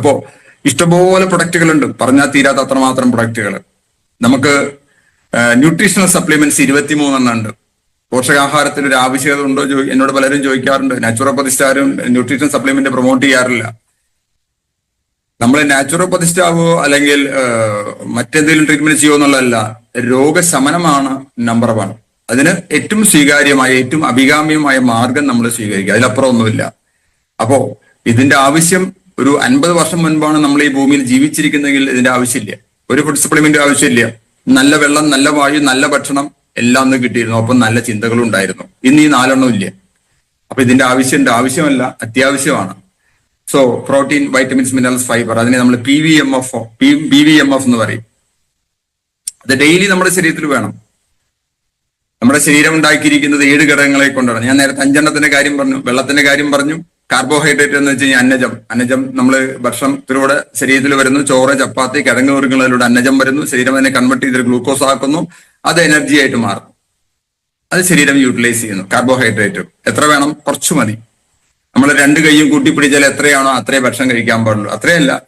അപ്പോ ഇഷ്ടംപോലെ പ്രൊഡക്റ്റുകളുണ്ട്. പറഞ്ഞാൽ തീരാത്ത അത്രമാത്രം പ്രൊഡക്റ്റുകൾ നമുക്ക് ന്യൂട്രീഷണൽ സപ്ലിമെന്റ്സ് ഇരുപത്തിമൂന്നെണ്ണം ഉണ്ട് പോഷകാഹാരത്തിന് ഒരു ആവശ്യകത ഉണ്ടോ എന്നോട് പലരും ചോദിക്കാറുണ്ട്. നാച്ചുറോപ്പതിസ്റ്റ് ആരും ന്യൂട്രീഷൻ സപ്ലിമെന്റ് പ്രൊമോട്ട് ചെയ്യാറില്ല. നമ്മൾ നാച്ചുറോപ്പതിസ്റ്റ് ആവോ അല്ലെങ്കിൽ മറ്റെന്തെങ്കിലും ട്രീറ്റ്മെന്റ് ചെയ്യുമോ എന്നുള്ളതല്ല രോഗശമനമാണ് നമ്പർ വൺ. അതിന് ഏറ്റവും സ്വീകാര്യമായ ഏറ്റവും അഭികാമ്യമായ മാർഗം നമ്മൾ സ്വീകരിക്കുക. അതിലപ്പുറം ഒന്നുമില്ല അപ്പോ ഇതിന്റെ ആവശ്യം ഒരു അൻപത് വർഷം മുൻപാണ് നമ്മൾ ഈ ഭൂമിയിൽ ജീവിച്ചിരിക്കുന്നെങ്കിൽ ഇതിന്റെ ആവശ്യമില്ല. ഒരു ഫുഡ് സപ്ലിമെന്റ് ആവശ്യമില്ല. നല്ല വെള്ളം നല്ല വായു നല്ല ഭക്ഷണം എല്ലാം ഒന്ന് കിട്ടിയിരുന്നു. അപ്പം നല്ല ചിന്തകളും ഉണ്ടായിരുന്നു. ഇന്ന് ഈ നാലെണ്ണം ഇല്ല. അപ്പൊ ഇതിന്റെ ആവശ്യം ആവശ്യമല്ല അത്യാവശ്യമാണ്. So protein vitamins minerals fibre അതിനെ നമ്മൾ P V M F P V M F എന്ന് പറയും. അത് ഡെയിലി നമ്മുടെ ശരീരത്തിൽ വേണം. നമ്മുടെ ശരീരം ഉണ്ടാക്കിയിരിക്കുന്നത് ഏഴ് ഘടകങ്ങളെ കൊണ്ടാണ്. ഞാൻ നേരത്തെ അഞ്ചെണ്ണത്തിന്റെ കാര്യം പറഞ്ഞു വെള്ളത്തിന്റെ കാര്യം പറഞ്ഞു കാർബോഹൈഡ്രേറ്റ് എന്ന് വെച്ച് കഴിഞ്ഞാൽ അന്നജം. അന്നജം നമ്മൾ ഭക്ഷണത്തിലൂടെ ശരീരത്തിൽ വരുന്നു. ചോറ് ചപ്പാത്തി കിഴങ്ങ് വർഗങ്ങളിലൂടെ അന്നജം വരുന്നു. ശരീരം അതിനെ കൺവെർട്ട് ചെയ്ത് ഗ്ലൂക്കോസ് ആക്കുന്നു. അത് എനർജി ആയിട്ട് മാറും. അത് ശരീരം യൂട്ടിലൈസ് ചെയ്യുന്നു. കാർബോഹൈഡ്രേറ്റ്. എത്ര വേണം? കുറച്ചു മതി. നമ്മൾ രണ്ട് കൈയും കൂട്ടി പിടിച്ചാൽ എത്രയാണോ അത്രേ ഭക്ഷണം കഴിക്കാൻ പാടുള്ളൂ. അത്രയല്ല.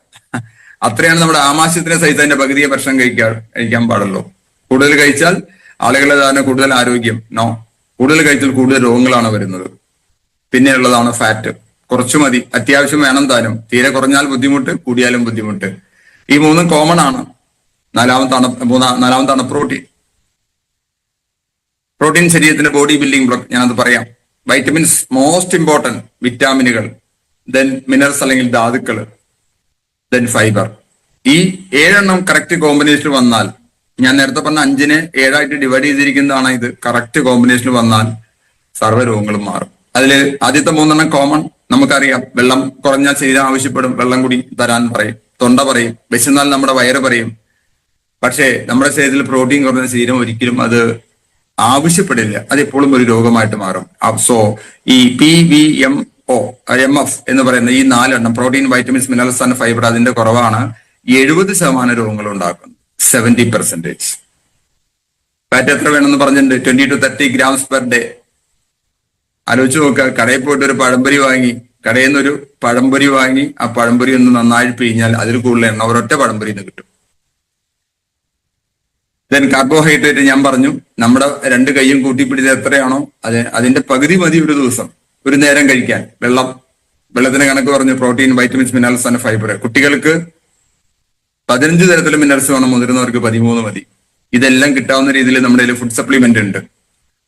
അത്രയാണ് നമ്മുടെ ആമാശയത്തിന് സഹിതത്തിന്റെ പകുതിയെ ഭക്ഷണം കഴിക്കാൻ കഴിക്കാൻ പാടുള്ളൂ. കൂടുതൽ കഴിച്ചാൽ ആളുകളെ തന്നെ കൂടുതൽ ആരോഗ്യം. നോ കൂടുതൽ കഴിച്ചാൽ കൂടുതൽ രോഗങ്ങളാണ് വരുന്നത്. പിന്നെയുള്ളതാണ് ഫാറ്റ് കുറച്ചു മതി. അത്യാവശ്യം വേണം താനും. തീരെ കുറഞ്ഞാൽ ബുദ്ധിമുട്ട് കൂടിയാലും ബുദ്ധിമുട്ട്. ഈ മൂന്നും കോമൺ ആണ്. നാലാമത്താണ് മൂന്നാ നാലാമത്താണ് പ്രോട്ടീൻ പ്രോട്ടീൻ ശരീരത്തിന്റെ ബോഡി ബിൽഡിംഗ് ബ്ലോക്ക് ഞാനത് പറയാം. വൈറ്റമിൻസ് മോസ്റ്റ് ഇമ്പോർട്ടന്റ് വിറ്റാമിനുകൾ ദെൻ മിനറൽസ് അല്ലെങ്കിൽ ധാതുക്കൾ ദെൻ ഫൈബർ ഈ ഏഴെണ്ണം കറക്റ്റ് കോമ്പിനേഷൻ വന്നാൽ ഞാൻ നേരത്തെ പറഞ്ഞ അഞ്ചിനെ ഏഴായിട്ട് ഡിവൈഡ് ചെയ്തിരിക്കുന്നതാണ് ഇത്. കറക്റ്റ് കോമ്പിനേഷൻ വന്നാൽ സർവരോഗങ്ങളും മാറും. അതിൽ ആദ്യത്തെ മൂന്നെണ്ണം കോമൺ നമുക്കറിയാം വെള്ളം കുറഞ്ഞാൽ ശരീരം ആവശ്യപ്പെടും വെള്ളം കൂടി തരാൻ പറയും തൊണ്ട പറയും വിശന്നാൽ നമ്മുടെ വയറ് പറയും. പക്ഷേ നമ്മുടെ ശരീരത്തിൽ പ്രോട്ടീൻ കുറഞ്ഞ ശരീരം ഒരിക്കലും അത് ആവശ്യപ്പെടില്ല. അത് എപ്പോഴും ഒരു രോഗമായിട്ട് മാറും. സോ ഈ P V M O M F എന്ന് പറയുന്ന ഈ നാലെണ്ണം protein vitamins minerals and fibre അതിന്റെ കുറവാണ്. എഴുപത് ശതമാനം രോഗങ്ങൾ ഉണ്ടാക്കുന്നത് സെവന്റി പെർസെന്റേജ് ഫാറ്റ് എത്ര വേണമെന്ന് പറഞ്ഞിട്ടുണ്ട്? Twenty two thirty grams per day ആലോചിച്ച് നോക്കുക കടയിൽ പോയിട്ട് ഒരു പഴംപൊരി വാങ്ങി കടയിൽ നിന്നൊരു പഴംപൊരി വാങ്ങി ആ പഴംപൊരി ഒന്ന് നന്നായി പിഴിഞ്ഞാൽ അതിൽ കൂടുതൽ എണ്ണ ഒരൊറ്റ പഴംപൊരി നിന്ന് കിട്ടും. ദെൻ കാർബോഹൈഡ്രേറ്റ് ഞാൻ പറഞ്ഞു നമ്മുടെ രണ്ട് കൈയും കൂട്ടിപ്പിടിച്ച് എത്രയാണോ അത് അതിന്റെ പകുതി മതി ഒരു ദിവസം ഒരു നേരം കഴിക്കാൻ. വെള്ളം വെള്ളത്തിന് കണക്ക് പറഞ്ഞു protein vitamins minerals and fibre കുട്ടികൾക്ക് പതിനഞ്ച് തരത്തിലുള്ള മിനറൽസ് വേണം മുതിർന്നവർക്ക് പതിമൂന്ന് മതി. ഇതെല്ലാം കിട്ടാവുന്ന രീതിയിൽ നമ്മുടെ ഫുഡ് സപ്ലിമെന്റ് ഉണ്ട്.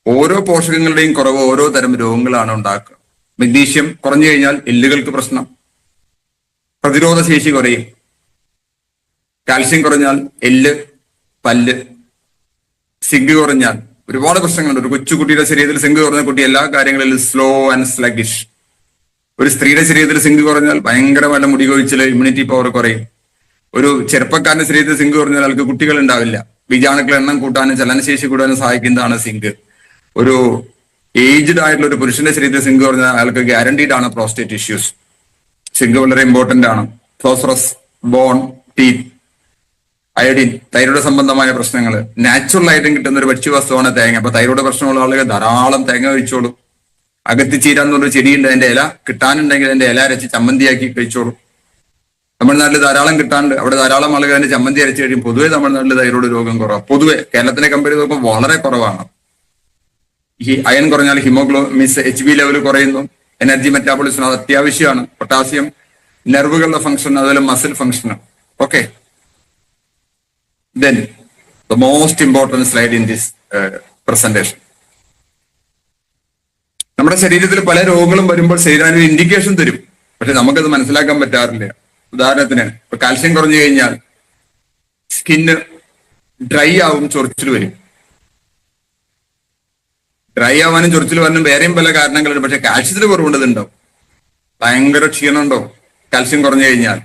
ഓരോ പോഷകങ്ങളുടെയും കുറവ് ഓരോ തരം രോഗങ്ങളാണ് ഉണ്ടാക്കുക. മഗ്നീഷ്യം കുറഞ്ഞു കഴിഞ്ഞാൽ എല്ലുകൾക്ക് പ്രശ്നം. പ്രതിരോധ ശേഷി കുറയും. കാൽസ്യം കുറഞ്ഞാൽ എല്ല് പല്ല്. സിങ്ക് കുറഞ്ഞാൽ ഒരുപാട് പ്രശ്നങ്ങളുണ്ട്. ഒരു കൊച്ചുകുട്ടിയുടെ ശരീരത്തിൽ സിങ്ക് കുറഞ്ഞ കുട്ടി എല്ലാ കാര്യങ്ങളിലും സ്ലോ ആൻഡ് സ്ലഗിഷ് ഒരു സ്ത്രീയുടെ ശരീരത്തിൽ സിങ്ക് കുറഞ്ഞാൽ ഭയങ്കരമായ മുടി കൊഴിച്ചിൽ ഇമ്മ്യൂണിറ്റി പവർ കുറയും. ഒരു ചെറുപ്പക്കാരന്റെ ശരീരത്തിൽ സിങ്ക് കുറഞ്ഞാൽ ആൾക്ക് കുട്ടികൾ ഉണ്ടാവില്ല. ബീജാണുക്കളുടെ എണ്ണം കൂട്ടാനും ചലനശേഷി കൂടാനും സഹായിക്കുന്നതാണ് സിങ്ക്. ഒരു ഏജ്ഡ് ആയിട്ടുള്ള ഒരു പുരുഷന്റെ ശരീരത്തിൽ സിങ്ക് പറഞ്ഞ അയാൾക്ക് ഗ്യാരണ്ടീഡ് ആണ് പ്രോസ്റ്റേറ്റ് ഇഷ്യൂസ് സിങ്ക് വളരെ ഇമ്പോർട്ടന്റ് ആണ്. ഫോസ്ഫറസ് ബോൺ ടീ അയഡിൻ തൈറോയ്ഡ് സംബന്ധമായ പ്രശ്നങ്ങൾ നാച്ചുറൽ ആയിട്ടും കിട്ടുന്ന ഒരു ഭക്ഷ്യവസ്തുവാണ് തേങ്ങ. അപ്പൊ തൈറോയ്ഡ് പ്രശ്നമുള്ള ആളുകൾ ധാരാളം തേങ്ങ കഴിച്ചോളൂ. അകത്തിച്ചീര എന്നൊരു ചെടിയുണ്ട് അതിന്റെ ഇല കിട്ടാനുണ്ടെങ്കിൽ അതിന്റെ ഇല അരച്ച് ചമ്മന്തിയാക്കി കഴിച്ചോളൂ. തമിഴ്നാട്ടിൽ ധാരാളം കിട്ടാണ്ട് അവിടെ ധാരാളം ആളുകൾ അതിന്റെ ചമ്മന്തി അരച്ച് കഴിയും. പൊതുവെ തമിഴ്നാട്ടിൽ തൈറോയ്ഡ് രോഗം കുറവാണ് പൊതുവെ കേരളത്തിനെ കമ്പയർ ചെയ്ത് നോക്കുമ്പോൾ വളരെ കുറവാണ്. ഈ അയൺ കുറഞ്ഞാൽ ഹിമോഗ്ലോ മീൻസ് എച്ച് ബി ലെവൽ കുറയുന്നു. എനർജി മെറ്റാബോളിസം അത് അത്യാവശ്യമാണ്. പൊട്ടാസ്യം നെർവുകളുടെ ഫംഗ്ഷൻ അതുപോലെ muscle function okay then the most important slide in this presentation നമ്മുടെ ശരീരത്തിൽ പല രോഗങ്ങളും വരുമ്പോൾ ശരീരം ഒരു ഇൻഡിക്കേഷൻ തരും. പക്ഷെ നമുക്കത് മനസ്സിലാക്കാൻ പറ്റാറില്ല. ഉദാഹരണത്തിന് ഇപ്പൊ കാൽസ്യം കുറഞ്ഞു കഴിഞ്ഞാൽ സ്കിന്ന് ഡ്രൈ ആവും ചൊറിച്ചിൽ വരും. ഡ്രൈ ആവാനും ചൊറിച്ചിൽ വരാനും വേറെയും പല കാരണങ്ങളുണ്ട്. പക്ഷെ കാൽസ്യത്തിൽ കുറവുണ്ടതുണ്ടാവും. ഭയങ്കര ക്ഷീണം ഉണ്ടോ കാൽസ്യം കുറഞ്ഞു കഴിഞ്ഞാൽ.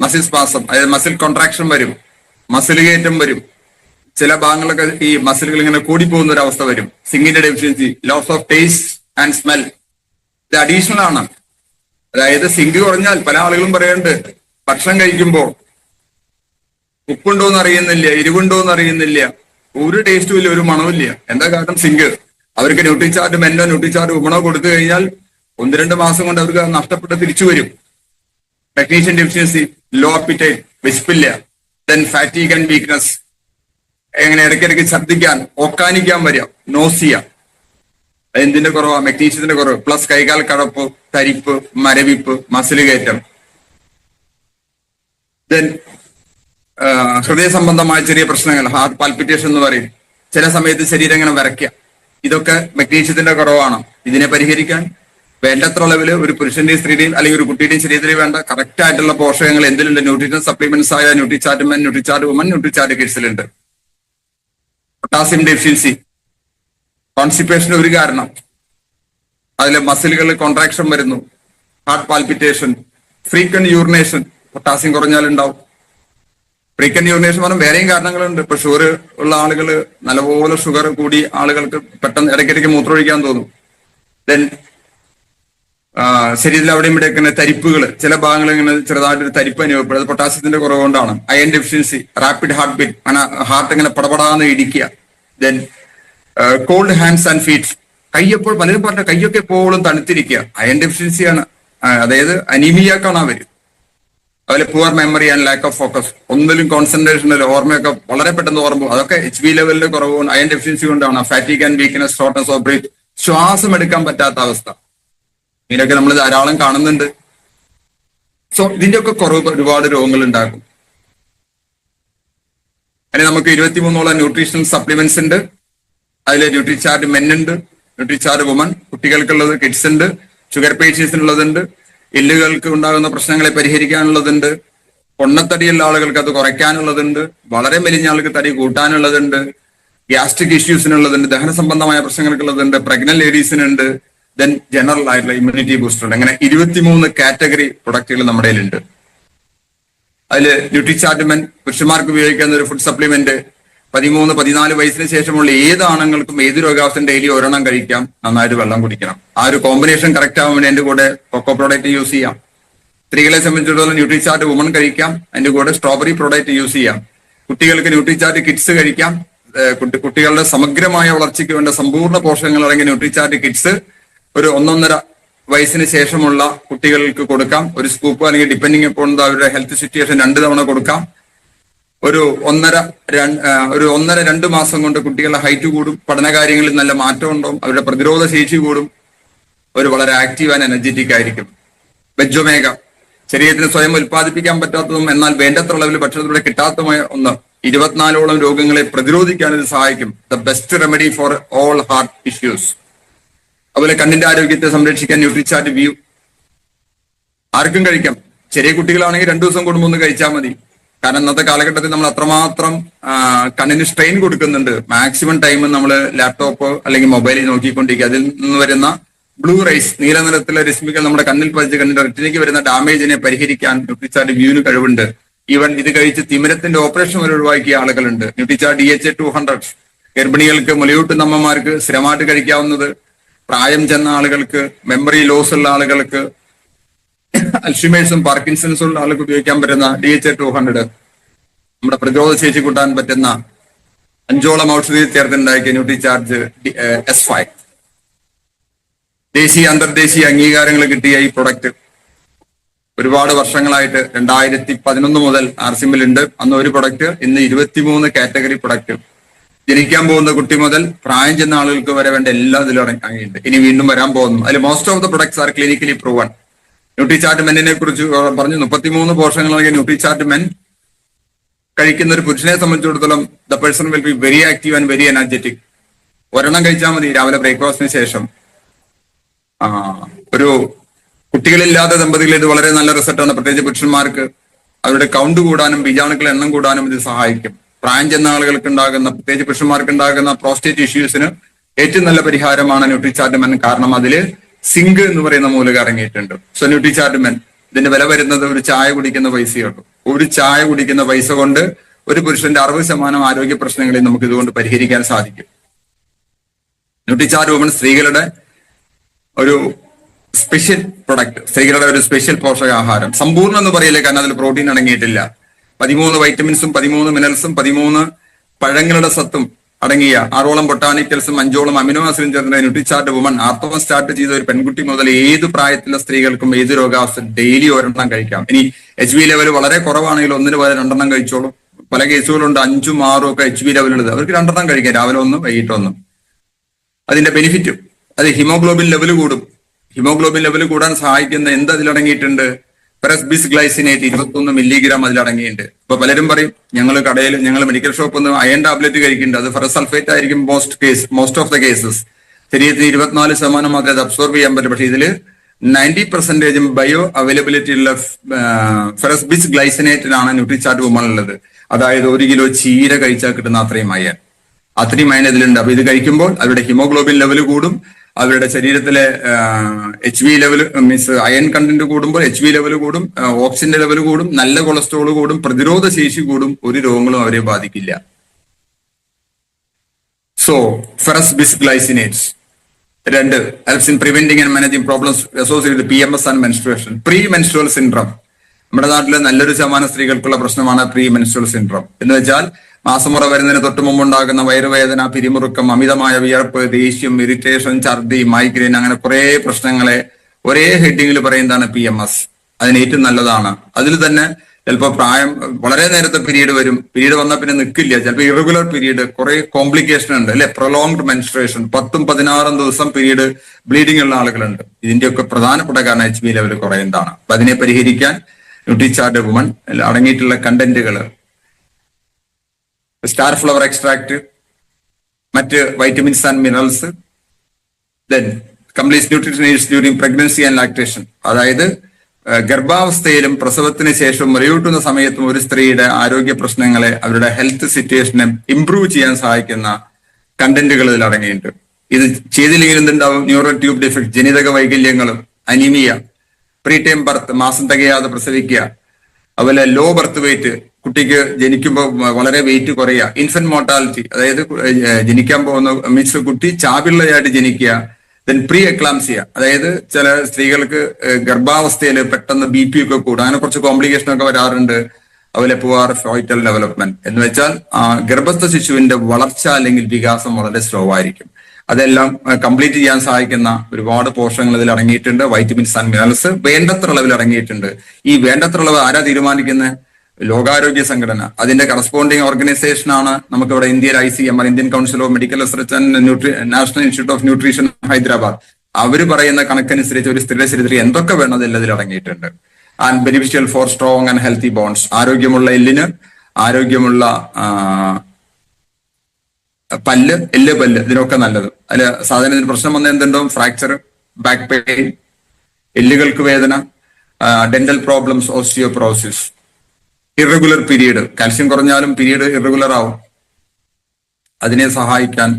മസിൽ സ്പാസം അതായത് മസിൽ കോൺട്രാക്ഷൻ വരും. മസിൽ കയറ്റം വരും. ചില ഭാഗങ്ങളൊക്കെ ഈ മസിലുകൾ ഇങ്ങനെ കൂടിപ്പോകുന്ന ഒരു അവസ്ഥ വരും. സിംഗിന്റെ deficiency loss of taste and smell ഇത് അഡീഷണൽ ആണ്. അതായത് സിങ്ക് കുറഞ്ഞാൽ പല ആളുകളും പറയുന്നുണ്ട് ഭക്ഷണം കഴിക്കുമ്പോൾ ഉപ്പുണ്ടോ എന്ന് അറിയുന്നില്ല എരിവുണ്ടോ എന്ന് അറിയുന്നില്ല ഒരു ടേസ്റ്റും ഇല്ല ഒരു മണവും ഇല്ല. എന്താ കാരണം? സിങ്ക് അവർക്ക് ന്യൂട്രിചാർട്ട് മെന്നോ ചാർജ് ഉമണോ കൊടുത്തു കഴിഞ്ഞാൽ ഒന്ന് രണ്ട് മാസം കൊണ്ട് അവർക്ക് നഷ്ടപ്പെട്ട് തിരിച്ചു വരും. മെഗ്നീഷ്യൻ ഡെഫിഷ്യൻസി ലോ അപ്പിറ്റൈറ്റ് വിശപ്പില്ല. ദെൻ ഫാറ്റീഗ് ആൻഡ് വീക്ക്നെസ് എങ്ങനെ ഇടയ്ക്കിടയ്ക്ക് ഛർദ്ദിക്കാൻ ഓക്കാനിക്കാൻ വരിക നോസിയ എന്തിന്റെ കുറവാ? മെഗ്നീഷ്യത്തിന്റെ കുറവ്. പ്ലസ് കൈകാൽ കടപ്പ് തരിപ്പ് മരവിപ്പ് മസിൽ കയറ്റം. ദെൻ ഹൃദയ സംബന്ധമായ ചെറിയ പ്രശ്നങ്ങൾ ഹാർട്ട് പാൽപിറ്റേഷൻ എന്ന് പറയും. ചില സമയത്ത് ശരീരം ഇങ്ങനെ വിറയ്ക്കുക ഇതൊക്കെ മെഗ്നീഷ്യത്തിന്റെ കുറവാണ്. ഇതിനെ പരിഹരിക്കാൻ വേണ്ടത്ര ലെവൽ ഒരു പുരുഷന്റെയും സ്ത്രീയുടെയും അല്ലെങ്കിൽ ഒരു കുട്ടിയുടെയും ശരീരത്തിൽ വേണ്ട കറക്റ്റ് ആയിട്ടുള്ള പോഷകങ്ങൾ എന്തിലുണ്ട്? ന്യൂട്രീഷൻ സപ്ലിമെന്റ്സ് ആയ Nutricharge men Nutricharge woman Nutricharge കിഡ്സിലുണ്ട് potassium deficiency constipation ഒരു കാരണം. അതിൽ മസിലുകളിൽ കോൺട്രാക്ഷൻ വരുന്നു. Heart palpitation frequent urination potassium കുറഞ്ഞാലുണ്ടാവും. Frequent urination പറഞ്ഞാൽ വേറെയും കാരണങ്ങളുണ്ട്. ഇപ്പൊ ഷുഗർ ഉള്ള ആളുകൾ നല്ലപോലെ ഷുഗർ കൂടി ആളുകൾക്ക് പെട്ടെന്ന് ഇടയ്ക്കിടയ്ക്ക് മൂത്രമൊഴിക്കാൻ തോന്നും. ദെൻ ശരീരത്തിൽ അവിടെയും ഇവിടെ ഇങ്ങനെ തരിപ്പുകൾ ചില ഭാഗങ്ങളിൽ ഇങ്ങനെ ചെറുതായിട്ടൊരു തരിപ്പ് അനുഭവപ്പെടും. അത് പൊട്ടാസ്യത്തിന്റെ കുറവ് കൊണ്ടാണ് iron deficiency rapid heart beat അങ്ങനെ ഹാർട്ട് ഇങ്ങനെ പടപടാന്ന് ഇടിക്കുക. Then cold hands and feet കൈയെപ്പോൾ പലരും പറഞ്ഞ കൈയൊക്കെ എപ്പോഴും തണുത്തിരിക്കുക. അയൺ ഡെഫിഷ്യൻസിയാണ് അതായത് അനീമിയാക്കാണ് അവർ. അതുപോലെ poor memory and lack of focus ഒന്നിലും കോൺസെൻട്രേഷനിൽ ഓർമ്മയൊക്കെ വളരെ പെട്ടെന്ന് ഓർമ്മ അതൊക്കെ എച്ച് ബി ലെവലിൽ കുറവ് അയൺ ഡെഫിഷ്യൻസി കൊണ്ടാണ്. Fatigue and weakness shortness of breath ശ്വാസം എടുക്കാൻ പറ്റാത്ത അവസ്ഥ. ഇതിനൊക്കെ നമ്മൾ ധാരാളം കാണുന്നുണ്ട്. സോ ഇതിന്റെയൊക്കെ കുറവ് ഒരുപാട് രോഗങ്ങൾ ഉണ്ടാക്കും. അതിന് നമുക്ക് ഇരുപത്തിമൂന്നോളം ന്യൂട്രീഷണൽ സപ്ലിമെന്റ്സ് ഉണ്ട്. അതിൽ ന്യൂട്രിചാർഡ് മെൻ ഉണ്ട്. ന്യൂട്രിചാർഡ് വുമൺ കുട്ടികൾക്കുള്ളത് കിഡ്സ് ഉണ്ട്. ഷുഗർ പേഷ്യൻസിനുള്ളതുണ്ട് എല്ലുകൾക്ക് ഉണ്ടാകുന്ന പ്രശ്നങ്ങളെ പരിഹരിക്കാനുള്ളതുണ്ട്. പൊണ്ണത്തടിയുള്ള ആളുകൾക്ക് അത് കുറയ്ക്കാനുള്ളതുണ്ട്. വളരെ മെലിഞ്ഞ ആൾക്ക് തടി കൂട്ടാനുള്ളതുണ്ട്. ഗ്യാസ്ട്രിക് ഇഷ്യൂസിനുള്ളതുണ്ട്. ദഹന സംബന്ധമായ പ്രശ്നങ്ങൾക്കുള്ളതുണ്ട്. പ്രഗ്നന്റ് ലേഡീസിനുണ്ട്. ദെൻ ജനറൽ ആയിട്ടുള്ള ഇമ്മ്യൂണിറ്റി ബൂസ്റ്റർ ഉണ്ട്. അങ്ങനെ ഇരുപത്തിമൂന്ന് കാറ്റഗറി പ്രൊഡക്റ്റുകൾ നമ്മുടെ കയ്യിലുണ്ട്. അതിൽ ന്യൂട്രിചാർട്ട്മെൻ പുരുഷന്മാർക്ക് ഉപയോഗിക്കുന്ന ഒരു ഫുഡ് സപ്ലിമെന്റ് പതിമൂന്ന് പതിനാല് വയസ്സിന് ശേഷമുള്ള ഏത് ആണുങ്ങൾക്കും ഏത് രോഗാവസ്ഥയും ഡെയിലി ഒരെണ്ണം കഴിക്കാം. നന്നായിട്ട് വെള്ളം കുടിക്കണം. ആ ഒരു കോമ്പിനേഷൻ കറക്റ്റ് ആവാൻ വേണ്ടി കൂടെ കൊക്കോ പ്രോഡക്റ്റ് യൂസ് ചെയ്യാം. സ്ത്രീകളെ സംബന്ധിച്ചിടത്തോളം ന്യൂട്രിചാർട്ട് വുമൺ കഴിക്കാം. അതിന്റെ കൂടെ സ്ട്രോബെറി പ്രോഡക്റ്റ് യൂസ് ചെയ്യാം. കുട്ടികൾക്ക് ന്യൂട്രിചാർട്ട് കിറ്റ്സ് കഴിക്കാം. കുട്ടികളുടെ സമഗ്രമായ വളർച്ചയ്ക്ക് വേണ്ട സമ്പൂർണ പോഷകങ്ങൾ അടങ്ങിയ ന്യൂട്രിചാർട്ട് കിറ്റ്സ് ഒരു ഒന്നൊന്നര വയസ്സിന് ശേഷമുള്ള കുട്ടികൾക്ക് കൊടുക്കാം. ഒരു സ്കൂപ്പ് അല്ലെങ്കിൽ ഡിപ്പെൻഡിങ് അപ്പോൾ അവരുടെ ഹെൽത്ത് സിറ്റുവേഷൻ രണ്ട് തവണ കൊടുക്കാം. ഒരു ഒന്നര ഒരു ഒന്നര രണ്ട് മാസം കൊണ്ട് കുട്ടികളുടെ ഹൈറ്റ് കൂടും പഠനകാര്യങ്ങളിൽ നല്ല മാറ്റം ഉണ്ടാവും അവരുടെ പ്രതിരോധ ശേഷി കൂടും അവർ വളരെ ആക്റ്റീവ് ആൻഡ് എനർജറ്റിക് ആയിരിക്കും. വെജൊമേഗ ശരീരത്തിന് സ്വയം ഉൽപ്പാദിപ്പിക്കാൻ പറ്റാത്തതും എന്നാൽ വേണ്ടത്ര അളവിൽ ഭക്ഷണത്തിലൂടെ കിട്ടാത്തതുമായ ഒന്ന്. ഇരുപത്തിനാലോളം രോഗങ്ങളെ പ്രതിരോധിക്കാൻ ഇത് സഹായിക്കും. The best remedy for all heart issues അതുപോലെ കണ്ണിന്റെ ആരോഗ്യത്തെ സംരക്ഷിക്കാൻ ന്യൂട്രിചാർട്ട് വ്യൂ ആർക്കും കഴിക്കാം. ചെറിയ കുട്ടികളാണെങ്കിൽ രണ്ടു ദിവസം കൂടുമ്പോൾ ഒന്ന് കഴിച്ചാൽ മതി. കാരണം ഇന്നത്തെ കാലഘട്ടത്തിൽ നമ്മൾ അത്രമാത്രം കണ്ണിന് സ്ട്രെയിൻ കൊടുക്കുന്നുണ്ട്. മാക്സിമം ടൈം നമ്മൾ ലാപ്ടോപ്പ് അല്ലെങ്കിൽ മൊബൈലിൽ നോക്കിക്കൊണ്ടിരിക്കുക. അതിൽ നിന്ന് വരുന്ന ബ്ലൂ റൈസ് നീല നിറത്തിലെ രശ്മികൾ നമ്മുടെ കണ്ണിൽ പതിച്ച് കണ്ണിന്റെ റെറ്റിനയ്ക്ക് വരുന്ന ഡാമേജിനെ പരിഹരിക്കാൻ ന്യൂട്രിചാർട്ട് വ്യൂവിന് കഴിവുണ്ട്. ഈവൻ ഇത് കഴിച്ച് തിമിരത്തിന്റെ ഓപ്പറേഷൻ വരെ ഒഴിവാക്കിയ ആളുകളുണ്ട്. Nutricharge D H two hundred ഗർഭിണികൾക്ക് മുലയൂട്ടുന്ന അമ്മമാർക്ക് സ്ഥിരമായിട്ട് കഴിക്കാവുന്നത് പ്രായം ചെന്ന ആളുകൾക്ക് മെമ്മറി ലോസ് ഉള്ള ആളുകൾക്ക് അൽഷിമേഴ്സും പാർക്കിൻസൺസും ഉള്ള ആളുകൾക്ക് ഉപയോഗിക്കാൻ പറ്റുന്ന ഡി എച്ച് ടു ഹൺഡ്രഡ് നമ്മുടെ പ്രതിരോധ ശേഷി കൂട്ടാൻ പറ്റുന്ന അഞ്ചോളം ഔഷധി ചേർത്തുണ്ടാക്കിയ ന്യൂട്രി ചാർജ് എസ് ഫൈവ് ദേശീയ അന്തർദേശീയ അംഗീകാരങ്ങൾ കിട്ടിയ ഈ പ്രൊഡക്റ്റ് ഒരുപാട് വർഷങ്ങളായിട്ട് രണ്ടായിരത്തി പതിനൊന്ന് മുതൽ ആർസിമിൽ ഉണ്ട്. അന്ന് ഒരു പ്രൊഡക്റ്റ് ഇന്ന് ഇരുപത്തിമൂന്ന് കാറ്റഗറി പ്രൊഡക്റ്റ്. ജനിക്കാൻ പോകുന്ന കുട്ടി മുതൽ പ്രായം ചെന്ന ആളുകൾക്ക് വരെ വേണ്ട എല്ലാ ഇതിലും അടങ്ങിയിട്ടുണ്ട് ഇനി വീണ്ടും വരാൻ പോകുന്നു. അതിൽ most of the products are clinically proven Nutricharge മെന്നിനെ കുറിച്ച് പറഞ്ഞു. മുപ്പത്തിമൂന്ന് പോഷകങ്ങളായ ന്യൂട്രിചാർട്ട് മെൻ കഴിക്കുന്ന ഒരു പുരുഷനെ സംബന്ധിച്ചിടത്തോളം the person will be very active and very energetic ഒരെണ്ണം കഴിച്ചാൽ മതി രാവിലെ ബ്രേക്ക്ഫാസ്റ്റിന് ശേഷം. ഒരു കുട്ടികളില്ലാത്ത ദമ്പതികൾ ഇത് വളരെ നല്ല റിസൾട്ടാണ് പ്രത്യേകിച്ച് പുരുഷന്മാർക്ക് അവരുടെ കൗണ്ട് കൂടാനും ബീജാണുക്കളുടെ എണ്ണം കൂടാനും ഇത് സഹായിക്കും. പ്രായം എന്ന ആളുകൾക്ക് ഉണ്ടാകുന്ന പ്രത്യേകിച്ച് പുരുഷന്മാർക്ക് ഉണ്ടാകുന്ന പ്രോസ്റ്റേറ്റ് ഇഷ്യൂസിന് ഏറ്റവും നല്ല പരിഹാരമാണ് ന്യൂട്രിചാർട്ട്മെൻ കാരണം അതിൽ സിങ്ക് എന്ന് പറയുന്ന മൂലക അടങ്ങിയിട്ടുണ്ട്. സോ ന്യൂട്രിചാർട്ട്മെൻ ഇതിന്റെ വില വരുന്നത് ഒരു ചായ കുടിക്കുന്ന പൈസയുള്ളൂ ഒരു ചായ കുടിക്കുന്ന പൈസ കൊണ്ട് ഒരു പുരുഷന്റെ അറുപത് ശതമാനം ആരോഗ്യ പ്രശ്നങ്ങളെ നമുക്ക് ഇതുകൊണ്ട് പരിഹരിക്കാൻ സാധിക്കും. വുമൺ സ്ത്രീകളുടെ ഒരു സ്പെഷ്യൽ പ്രൊഡക്റ്റ് സ്ത്രീകളുടെ ഒരു സ്പെഷ്യൽ പോഷകാഹാരം. സമ്പൂർണം എന്ന് പറയില്ല കാരണം അതിൽ പ്രോട്ടീൻ അടങ്ങിയിട്ടില്ല. പതിമൂന്ന് വൈറ്റമിൻസും പതിമൂന്ന് മിനറൽസും പതിമൂന്ന് പഴങ്ങളുടെ സത്തും അടങ്ങിയ ആറോളം ബൊട്ടാനിക്കൽസും അഞ്ചോളം അമിനോ ആസിഡും ചേർന്ന ന്യൂട്രിചാർട്ട് വുമൺ ആർത്തവം സ്റ്റാർട്ട് ചെയ്ത ഒരു പെൺകുട്ടി മുതൽ ഏത് പ്രായത്തിലുള്ള സ്ത്രീകൾക്കും ഏത് രോഗാവസ്ഥ ഡെയിലി ഒരെണ്ണം കഴിക്കാം. ഇനി എച്ച് ബി ലെവൽ വളരെ കുറവാണെങ്കിൽ ഒന്നിന് പകരം രണ്ടെണ്ണം കഴിച്ചോളൂ. പല കേസുകളുണ്ട്. അഞ്ചും ആറും ഒക്കെ എച്ച് ബി ലെവലുള്ളത് അവർക്ക് രണ്ടെണ്ണം കഴിക്കാം. രാവിലെ ഒന്ന് വൈകിട്ട് ഒന്ന്. അതിന്റെ ബെനിഫിറ്റും അത് ഹിമോഗ്ലോബിൻ ലെവൽ കൂടും. ഹിമോഗ്ലോബിൻ ലെവൽ കൂടാൻ സഹായിക്കുന്ന എന്ത് അതിലടങ്ങിയിട്ടുണ്ട്? പെറസ്ബിസ് ഗ്ലൈസിനേറ്റ് ഇരുപത്തൊന്ന് മില്ലിഗ്രാം അതിലടങ്ങിയിട്ടുണ്ട്. ഇപ്പൊ പലരും പറയും ഞങ്ങൾ കടയിൽ ഞങ്ങൾ മെഡിക്കൽ ഷോപ്പിൽ നിന്ന് അയൺ ടാബ്ലറ്റ് കഴിക്കുന്നുണ്ട്. അത് ഫെറസ് സൾഫേറ്റ് ആയിരിക്കും most case most of the cases ശരീരത്തിന് ഇരുപത്തിനാല് ശതമാനം മാത്രമേ അത് അബ്സോർബ് ചെയ്യാൻ പറ്റും. പക്ഷേ ഇതിൽ നയന്റി പെർസെന്റേജും ബയോ അവൈലബിലിറ്റി ഉള്ള ഫെറസ്ബിസ് ഗ്ലൈസിനേറ്റിനാണ് ന്യൂട്രിചാർട്ട് വുമൺ ഉള്ളത്. അതായത് ഒരു കിലോ ചീര കഴിച്ചാൽ കിട്ടുന്ന അത്രയും അയൺ അത്രയും അതിന് ഇതിലുണ്ട്. അപ്പൊ ഇത് കഴിക്കുമ്പോൾ അവരുടെ ഹിമോഗ്ലോബിൻ ലെവൽ കൂടും. അവരുടെ ശരീരത്തിലെ H V level means iron content കൂടുമ്പോൾ എച്ച് വി ലെവൽ കൂടും. ഓക്സിജന്റെ ലെവൽ കൂടും. നല്ല കൊളസ്ട്രോൾ കൂടും. പ്രതിരോധ ശേഷി കൂടും. ഒരു രോഗങ്ങളും അവരെ ബാധിക്കില്ല. സോ ഫെറസ് ബിസ് ഗ്ലൈസിനേറ്റ്സ് രണ്ട് helps in preventing and managing problems associate P M S and menstruation pre menstrual syndrome നമ്മുടെ നാട്ടിലെ നല്ലൊരു ശതമാനം സ്ത്രീകൾക്കുള്ള പ്രശ്നമാണ് പ്രീ മെൻസ്ട്രൽ സിൻഡ്രം എന്ന് വെച്ചാൽ മാസമുറ വരുന്നതിന് തൊട്ട് മുമ്പുണ്ടാകുന്ന വയറുവേദന പിരിമുറുക്കം അമിതമായ വിയർപ്പ് ദേഷ്യം ഇറിറ്റേഷൻ ഛർദി മൈഗ്രെയിൻ അങ്ങനെ കുറെ പ്രശ്നങ്ങളെ ഒരേ ഹെഡിങ്ങിൽ പറയുന്നതാണ് പി എം എസ്. അതിന് ഏറ്റവും നല്ലതാണ്. അതിൽ തന്നെ ചിലപ്പോൾ പ്രായം വളരെ നേരത്തെ പീരീഡ് വരും. പീരീഡ് വന്നാൽ പിന്നെ നിൽക്കില്ല ചിലപ്പോൾ ഇറഗുലർ പീരീഡ് കുറെ കോംപ്ലിക്കേഷൻ ഉണ്ട് അല്ലെ? പ്രൊലോങ്ഡ് മെൻസ്ട്രേഷൻ പത്തും പതിനാറും ദിവസം പീരീഡ് ബ്ലീഡിംഗ് ഉള്ള ആളുകളുണ്ട്. ഇതിന്റെയൊക്കെ പ്രധാനപ്പെട്ട കാരണം എച്ച് ബി ലെവൽ കുറയുന്നതാണ്. അപ്പൊ അതിനെ പരിഹരിക്കാൻ ന്യൂട്രിചാർട്ട് വുമൺ അടങ്ങിയിട്ടുള്ള കണ്ടന്റുകൾ സ്റ്റാർ ഫ്ലവർ എക്സ്ട്രാക്ട് മറ്റ് vitamins and minerals then complete nutrition needs during pregnancy and lactation അതായത് ഗർഭാവസ്ഥയിലും പ്രസവത്തിന് ശേഷം മുറിയൂട്ടുന്ന സമയത്തും ഒരു സ്ത്രീയുടെ ആരോഗ്യ പ്രശ്നങ്ങളെ അവരുടെ ഹെൽത്ത് സിറ്റുവേഷനെ ഇംപ്രൂവ് ചെയ്യാൻ സഹായിക്കുന്ന കണ്ടന്റുകൾ ഇതിൽ അടങ്ങിയിട്ടുണ്ട്. ഇത് ചെയ്തില്ലെങ്കിൽ എന്തുണ്ടാവും ന്യൂറോ ട്യൂബ് ഡിഫക്ട് ജനിതക വൈകല്യങ്ങളും അനീമിയ പ്രീ ടൈം ബർത്ത് മാസം തികയാതെ പ്രസവിക്കുക അതുപോലെ ലോ ബർത്ത് വെയിറ്റ് കുട്ടിക്ക് ജനിക്കുമ്പോൾ വളരെ വെയിറ്റ് കുറയുക. ഇൻഫന്റ് മോർട്ടാലിറ്റി അതായത് ജനിക്കാൻ പോകുന്ന മീൻസ് കുട്ടി ചാപിള്ളയായിട്ട് ജനിക്കുക ദെൻ പ്രീ എക്ലാംസിയ അതായത് ചില സ്ത്രീകൾക്ക് ഗർഭാവസ്ഥയിൽ പെട്ടെന്ന് ബി പി ഒക്കെ കൂടും അങ്ങനെ കുറച്ച് കോംപ്ലിക്കേഷൻ ഒക്കെ വരാറുണ്ട്. അതുപോലെ പോവാർ ഫോയിറ്റൽ ഡെവലപ്മെന്റ് എന്ന് വെച്ചാൽ ഗർഭസ്ഥ ശിശുവിന്റെ വളർച്ച അല്ലെങ്കിൽ വികാസം വളരെ സ്ലോ ആയിരിക്കും. അതെല്ലാം കംപ്ലീറ്റ് ചെയ്യാൻ സഹായിക്കുന്ന ഒരുപാട് പോഷകങ്ങൾ ഇതിൽ അടങ്ങിയിട്ടുണ്ട്. വൈറ്റമിൻസ് ആൻഡ് മിനറൽസ് വേണ്ടത്ര അളവിൽ അടങ്ങിയിട്ടുണ്ട്. ഈ വേണ്ടത്ര അളവ് ആരാ തീരുമാനിക്കുന്നത് ലോകാരോഗ്യ സംഘടന. അതിന്റെ കറസ്പോണ്ടിങ് ഓർഗനൈസേഷൻ ആണ് നമുക്ക് ഇവിടെ ഇന്ത്യയിൽ I C M R Indian Council of Medical Research and nutri National Institute of Nutrition Hyderabad. അവർ പറയുന്ന കണക്കനുസരിച്ച് ഒരു സ്ത്രീയുടെ ശരീരത്തിൽ എന്തൊക്കെ വേണം എന്നതിൽ അടങ്ങിയിട്ടുണ്ട്. And beneficial for strong and healthy bones ആരോഗ്യമുള്ള എല്ലിന് ആരോഗ്യമുള്ള പല്ല് എല്ല് പല്ല് ഇതിനൊക്കെ നല്ലത്. അതിൽ സാധാരണ പ്രശ്നം വന്ന എന്തുണ്ടോ ഫ്രാക്ചർ ബാക്ക് പെയിൻ എല്ലുകൾക്ക് വേദന dental problems osteoporosis irregular period calcium കുറഞ്ഞാലും പീരീഡ് ഇറഗുലർ ആവും. അതിനെ സഹായിക്കാൻ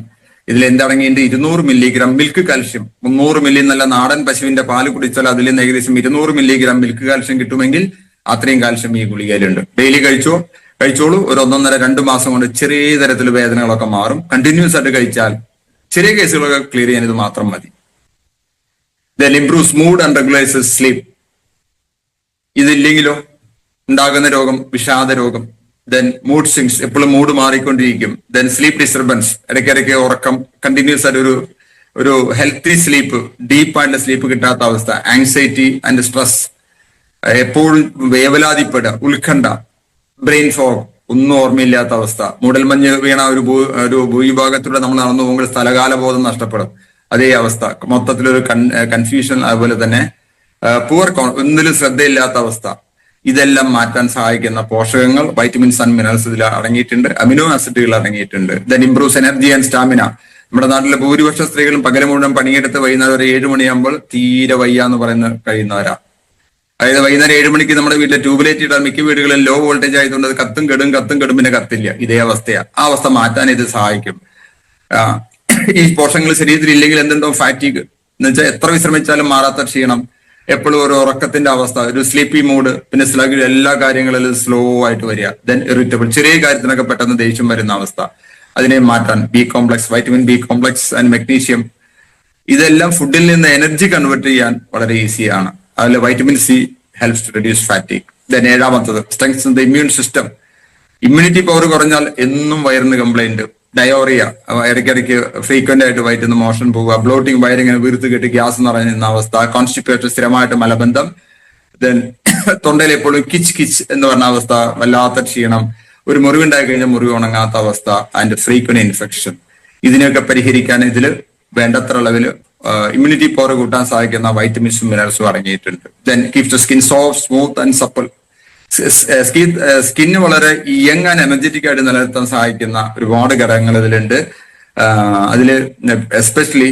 ഇതിൽ എന്തടങ്ങിയിട്ട് ഇരുന്നൂറ് മില്ലിഗ്രാം മിൽക്ക് കാൽഷ്യം മുന്നൂറ് മില്ലി നല്ല നാടൻ പശുവിന്റെ പാൽ കുടിച്ചാൽ അതിൽ നിന്ന് ഏകദേശം ഇരുന്നൂറ് മില്ലിഗ്രാം മിൽക്ക് കാൽഷ്യം കിട്ടുമെങ്കിൽ അത്രയും കാൽഷ്യം ഈ ഗുളികയിലുണ്ട്. ഡെയിലി കഴിച്ചോ? കഴിച്ചോളൂ. ഒരു ഒന്നൊന്നര രണ്ട് മാസം കൊണ്ട് ചെറിയ തരത്തിൽ വേദനകളൊക്കെ മാറും. കണ്ടിന്യൂസ് ആയിട്ട് കഴിച്ചാൽ ചെറിയ കേസുകളൊക്കെ ക്ലിയർ ചെയ്യാൻ ഇത് മാത്രം മതി. Improves mood and regularises sleep ഇതില്ലെങ്കിലോ? ഉണ്ടാകുന്ന രോഗം വിഷാദ രോഗം ദെൻ മൂഡ് സ്വിങ്സ് എപ്പോഴും മൂഡ് മാറിക്കൊണ്ടിരിക്കും. ദെൻ സ്ലീപ്പ് ഡിസ്റ്റർബൻസ് ഇടയ്ക്കിടയ്ക്ക് ഉറക്കം കണ്ടിന്യൂസ് ആയിട്ട് ഒരു ഒരു ഹെൽത്തി സ്ലീപ്പ് ഡീപ്പ് ആയിട്ട് സ്ലീപ്പ് കിട്ടാത്ത അവസ്ഥ. ആങ്സൈറ്റി ആൻഡ് സ്ട്രെസ് എപ്പോഴും വേവലാതിപ്പെടുക ഉത്കണ്ഠ ബ്രെയിൻ ഫോഗ് ഒന്നും ഓർമ്മയില്ലാത്ത അവസ്ഥ. മൂടൽമഞ്ഞ് വീണ ഒരു ഭൂ ഒരു ഭൂവിഭാഗത്തിലൂടെ നമ്മൾ നടന്നു പോകുമ്പോൾ സ്ഥലകാല ബോധം നഷ്ടപ്പെടും. അതേ അവസ്ഥ. മൊത്തത്തിലൊരു കൺഫ്യൂഷൻ അതുപോലെ തന്നെ പുവർ ഒന്നിലും ശ്രദ്ധയില്ലാത്ത അവസ്ഥ. ഇതെല്ലാം മാറ്റാൻ സഹായിക്കുന്ന പോഷകങ്ങൾ വൈറ്റമിൻസ് ആൻഡ് മിനറൽസ് ഇതിൽ അടങ്ങിയിട്ടുണ്ട്. അമിനോ ആസിഡുകൾ അടങ്ങിയിട്ടുണ്ട്. Then improves energy and stamina നമ്മുടെ നാട്ടിലെ ഭൂരിപക്ഷ സ്ത്രീകളും പകരം മുഴുവൻ പണിയെടുത്ത് വൈകുന്നേരം ഒരു ഏഴ് മണിയാകുമ്പോൾ തീരെ വയ്യ എന്ന് പറയുന്ന കഴിയുന്നവരാ. അതായത് വൈകുന്നേരം ഏഴ് മണിക്ക് നമ്മുടെ വീട്ടിലെ ട്യൂബ്ലൈറ്റ് ഇടാൻ മിക്ക വീടുകളിലും ലോ വോൾട്ടേജ് ആയതുകൊണ്ട് അത് കത്തും കെടും കത്തും കെടും പിന്നെ കത്തില്ല. ഇതേ അവസ്ഥയാ. ആ അവസ്ഥ മാറ്റാൻ ഇത് സഹായിക്കും. ഈ പോഷകങ്ങൾ ശരീരത്തിൽ ഇല്ലെങ്കിൽ എന്തുണ്ടോ ഫാറ്റിക് എന്ന് വെച്ചാൽ എത്ര വിശ്രമിച്ചാലും മാറാത്ത ക്ഷീണം. എപ്പോഴും ഒരു ഉറക്കത്തിന്റെ അവസ്ഥ ഒരു സ്ലീപ്പി മൂഡ് പിന്നെ സ്ലഗ് എല്ലാ കാര്യങ്ങളിലും സ്ലോ ആയിട്ട് വരിക. ദെൻ ഇറിറ്റബിൾ ചെറിയ കാര്യത്തിനൊക്കെ പെട്ടെന്ന് ദേഷ്യം വരുന്ന അവസ്ഥ. അതിനെ മാറ്റാൻ B complex vitamin B complex and magnesium ഇതെല്ലാം ഫുഡിൽ നിന്ന് എനർജി കൺവേർട്ട് ചെയ്യാൻ വളരെ ഈസിയാണ് അതിൽ vitamin C helps to reduce fatigue then ഏഴാമത്തത് strengthens the immune system immunity power കുറഞ്ഞാൽ എന്നും വയറിന് കംപ്ലൈന്റ് ഡയോറിയ ഇടയ്ക്കിടയ്ക്ക് ഫ്രീക്വന്റ് ആയിട്ട് വയറ്റുന്ന മോഷൻ പോവുക. ബ്ലോട്ടിംഗ് വയറിങ്ങനെ വീർത്ത് കെട്ടി ഗ്യാസ് നിറഞ്ഞിരുന്ന അവസ്ഥ. കോൺസ്റ്റിപ്പേറ്റർ സ്ഥിരമായിട്ട് മലബന്ധം. ദെൻ തൊണ്ടയിൽ എപ്പോഴും കിച്ച് കിച്ച് എന്ന് പറഞ്ഞ അവസ്ഥ. വല്ലാത്ത ക്ഷീണം. ഒരു മുറിവുണ്ടായി കഴിഞ്ഞാൽ മുറിവ് ഉണങ്ങാത്ത അവസ്ഥ ആൻഡ് ഫ്രീക്വന്റ് ഇൻഫെക്ഷൻ ഇതിനെയൊക്കെ പരിഹരിക്കാൻ ഇതിൽ വേണ്ടത്ര അളവിൽ ഇമ്മ്യൂണിറ്റി പവർ കൂട്ടാൻ സഹായിക്കുന്ന വൈറ്റമിൻസും മിനറൽസും അടങ്ങിയിട്ടുണ്ട്. Then keep the skin soft smooth and supple skin സ്കിന് വളരെ യങ് ആൻഡ് എനർജറ്റിക് ആയിട്ട് നിലനിർത്താൻ സഹായിക്കുന്ന ഒരുപാട് ഘടകങ്ങൾ ഇതിലുണ്ട്. അതിൽ എസ്പെഷ്യലി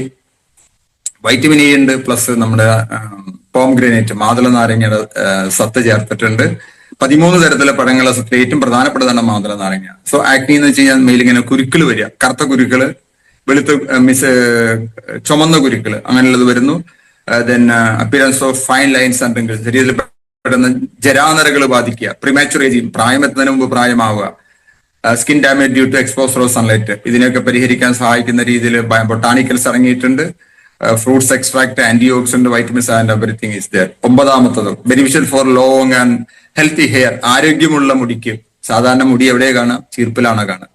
വൈറ്റമിൻ ഇ ഉണ്ട് പ്ലസ് നമ്മുടെ പോം ഗ്രനേറ്റ് മാതള നാരങ്ങയുടെ സത്ത് ചേർത്തിട്ടുണ്ട്. പതിമൂന്ന് തരത്തിലെ പഴങ്ങളെ സത്ത് ഏറ്റവും പ്രധാനപ്പെട്ടതാണ് മാതള നാരങ്ങ സോ ആക്ടി എന്ന് വെച്ച് കഴിഞ്ഞാൽ മേലിങ്ങനെ കുരുക്കൾ വരിക. കറുത്ത കുരുക്കൾ വെളുത്ത മിസ് ചുമന്ന കുരുക്കൾ അങ്ങനെയുള്ളത് വരുന്നു. Then appearance of fine lines and ശരീരത്തിൽ പെട്ടെന്ന് ജരാനരകൾ ബാധിക്കുക. പ്രിമാച്ചുർ ഏജിങ് പ്രായം എത്തുന്നതിന് മുമ്പ് പ്രായമാവുക. Skin damage due to exposure of sunlight ഇതിനെയൊക്കെ പരിഹരിക്കാൻ സഹായിക്കുന്ന രീതിയിൽ ബൊട്ടാണിക്കൽസ് ഇറങ്ങിയിട്ടുണ്ട്. Fruits extract antioxidant vitamins and everything is there ഒമ്പതാമത്തത് beneficial for long and healthy hair ആരോഗ്യമുള്ള മുടിക്ക് സാധാരണ മുടി എവിടെ കാണാം ചീർപ്പിലാണ് കാണാം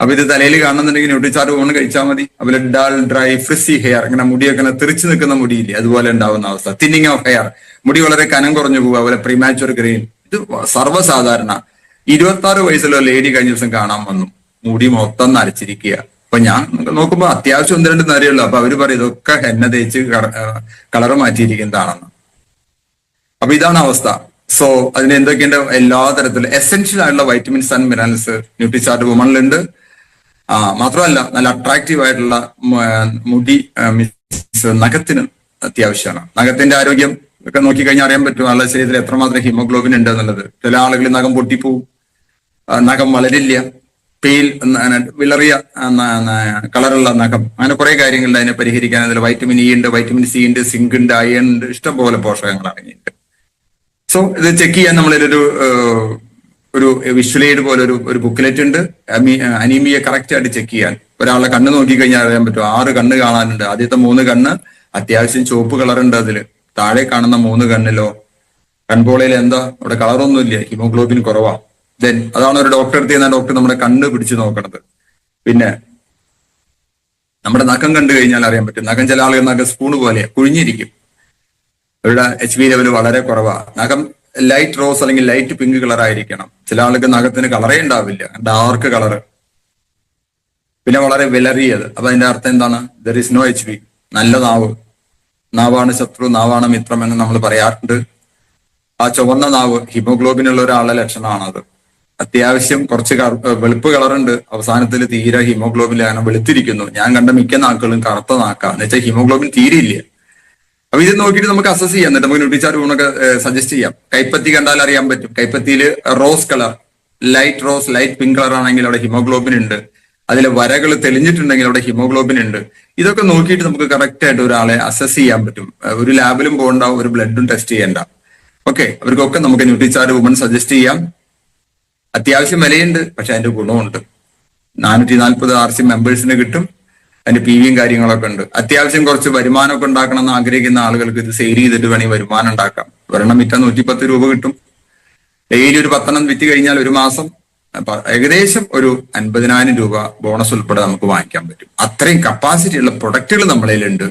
അപ്പൊ ഇത് തലയിൽ കാണുന്നുണ്ടെങ്കിൽ ന്യൂട്രിച്ചാറ് ഊണ് കഴിച്ചാൽ മതി. അതുപോലെ ഡാൾ ഡ്രൈ ഫ്രിസി ഹെയർ ഇങ്ങനെ മുടിയൊക്കെ തെറിച്ചു നിൽക്കുന്ന മുടിയില്ലേ അതുപോലെ ഉണ്ടാവുന്ന അവസ്ഥ. തിന്നിങ് ഓഫ് ഹെയർ മുടി വളരെ കനം കുറഞ്ഞു പോകുക അതുപോലെ പ്രീമാച്ചുവർ ഗ്രെയിൻ ഇത് സർവസാധാരണ. ഇരുപത്തി ആറ് വയസ്സുള്ള ലേഡി കഴിഞ്ഞ ദിവസം കാണാൻ വന്നു. മുടി മൊത്തം നരച്ചിരിക്കുക. അപ്പൊ ഞാൻ നോക്കുമ്പോൾ അത്യാവശ്യം ഒന്ന് രണ്ട് നരയുള്ളൂ. അപ്പൊ അവർ പറയും ഇതൊക്കെ എണ്ണ തേച്ച് കളർ മാറ്റിയിരിക്കുന്നതാണെന്ന്. അപ്പൊ ഇതാണ് അവസ്ഥ. സോ അതിന് എന്തൊക്കെയുണ്ട്? എല്ലാ തരത്തിലും എസെൻഷ്യൽ ആയിട്ടുള്ള വൈറ്റമിൻസ് ആൻഡ് മിനറൽസ് ന്യൂട്രിചാർട്ട് വുമണിലുണ്ട് മാത്രമല്ല നല്ല അട്രാക്റ്റീവ് ആയിട്ടുള്ള മുടി നഖത്തിന് അത്യാവശ്യമാണ്. നഖത്തിന്റെ ആരോഗ്യം ഒക്കെ നോക്കിക്കഴിഞ്ഞാൽ അറിയാൻ പറ്റും ആളുടെ ശരീരത്തിൽ എത്രമാത്രം ഹിമോഗ്ലോബിൻ ഉണ്ട് എന്നുള്ളത്. ചില ആളുകൾ നഖം പൊട്ടിപ്പോവും. നഖം വളരില്ല. പെയിൽ വിളറിയ കളറുള്ള നഖം. അങ്ങനെ കുറെ കാര്യങ്ങളുണ്ട് അതിനെ പരിഹരിക്കാൻ. അതിൽ വൈറ്റമിൻ ഇ ഉണ്ട് വൈറ്റമിൻ സി ഉണ്ട് സിങ്ക് ഉണ്ട് അയൺ ഉണ്ട്. ഇഷ്ടംപോലെ പോഷകങ്ങൾ അടങ്ങിയിട്ടുണ്ട്. സോ ഇത് ചെക്ക് ചെയ്യാൻ നമ്മളിലൊരു ഒരു വിഷ്വൽ പോലെ ഒരു ഒരു ബുക്ക്ലെറ്റ് ഉണ്ട്. അനീമിയ കറക്റ്റ് ആയിട്ട് ചെക്ക് ചെയ്യാൻ. ഒരാളെ കണ്ണ് നോക്കി കഴിഞ്ഞാൽ അറിയാൻ പറ്റും. ആറ് കണ്ണ് കാണാനുണ്ട്. ആദ്യത്തെ മൂന്ന് കണ്ണ് അത്യാവശ്യം ചുവപ്പ് കളറുണ്ട് അതിൽ താഴെ കാണുന്ന മൂന്ന് കണ്ണിലോ കൺപോളയിൽ എന്താ? അവിടെ കളറൊന്നുമില്ല ഹിമോഗ്ലോബിൻ കുറവാ. ദെൻ അതാണ് ഒരു ഡോക്ടർ എടുത്ത് ചെയ്യുന്ന ഡോക്ടർ നമ്മുടെ കണ്ണ് പിടിച്ചു നോക്കണത്. പിന്നെ നമ്മുടെ നഖം കണ്ടു കഴിഞ്ഞാൽ അറിയാൻ പറ്റും. നഖം ചില ആളുകൾ നഖം സ്പൂണ് പോലെ കുഴിഞ്ഞിരിക്കും. അവരുടെ എച്ച് ബി ലെവൽ വളരെ കുറവാ. നഖം ലൈറ്റ് റോസ് അല്ലെങ്കിൽ ലൈറ്റ് പിങ്ക് കളർ ആയിരിക്കണം. ചില ആൾക്ക് നഖത്തിന് കളറേ ഉണ്ടാവില്ല. ഡാർക്ക് കളർ പിന്നെ വളരെ വിലറിയത്. അപ്പൊ അതിന്റെ അർത്ഥം എന്താണ്? There is no H B നല്ല നാവ് നാവാണ് ശത്രു നാവാണ് മിത്രം എന്ന് നമ്മൾ പറയാറുണ്ട്. ആ ചുവന്ന നാവ് ഹിമോഗ്ലോബിനുള്ള ഒരാളുടെ അത് അത്യാവശ്യം കുറച്ച് കറു- വെളുപ്പ് കളറുണ്ട്. അവസാനത്തിൽ തീരെ ഹിമോഗ്ലോബിൻ ലേഖനം വെളുത്തിരിക്കുന്നു. ഞാൻ കണ്ട മിക്ക നാക്കുകളും കറുത്ത നാക്കാ. എന്ന് വെച്ചാൽ ഹിമോഗ്ലോബിൻ ഇല്ല. അപ്പൊ ഇത് നോക്കിയിട്ട് നമുക്ക് അസസ് ചെയ്യാം. എന്നിട്ട് നമുക്ക് ന്യൂട്രിച്ചാർ ഗുണൊക്കെ സജസ്റ്റ് ചെയ്യാം. കൈപ്പത്തി കണ്ടാൽ അറിയാൻ പറ്റും. കൈപ്പത്തിയിൽ rose colour light rose light pink colour ആണെങ്കിൽ അവിടെ ഹിമോഗ്ലോബിൻ ഉണ്ട്. അതിൽ വരകൾ തെളിഞ്ഞിട്ടുണ്ടെങ്കിൽ അവിടെ ഹിമോഗ്ലോബിൻ ഉണ്ട്. ഇതൊക്കെ നോക്കിയിട്ട് നമുക്ക് കറക്റ്റ് ആയിട്ട് ഒരാളെ അസസ് ചെയ്യാൻ പറ്റും. ഒരു ലാബിലും പോകണ്ട ഒരു ബ്ലഡും ടെസ്റ്റ് ചെയ്യണ്ട. ഓക്കെ അവർക്കൊക്കെ നമുക്ക് ന്യൂട്രിച്ചാർ വുമൺ സജസ്റ്റ് ചെയ്യാം. അത്യാവശ്യം വിലയുണ്ട് പക്ഷെ അതിന്റെ ഗുണമുണ്ട്. നാനൂറ്റി നാൽപ്പത് ആർ സി മെമ്പേഴ്സിന് കിട്ടും. അതിന്റെ പി വിയും കാര്യങ്ങളൊക്കെ ഉണ്ട്. അത്യാവശ്യം കുറച്ച് വരുമാനമൊക്കെ ഉണ്ടാക്കണം എന്ന് ആഗ്രഹിക്കുന്ന ആളുകൾക്ക് ഇത് സെയിൽ ചെയ്തിട്ട് വേണമെങ്കിൽ വരുമാനം ഉണ്ടാക്കാം. ഒരെണ്ണം വിറ്റാൽ നൂറ്റിപ്പത്ത് രൂപ കിട്ടും. ഡെയിലി ഒരു പത്തെണ്ണം വിറ്റ് കഴിഞ്ഞാൽ ഒരു മാസം. അപ്പൊ ഏകദേശം ഒരു അൻപതിനായിരം രൂപ ബോണസ് ഉൾപ്പെടെ നമുക്ക് വാങ്ങിക്കാൻ പറ്റും. അത്രയും കപ്പാസിറ്റി ഉള്ള പ്രൊഡക്റ്റുകൾ നമ്മളതിലുണ്ട്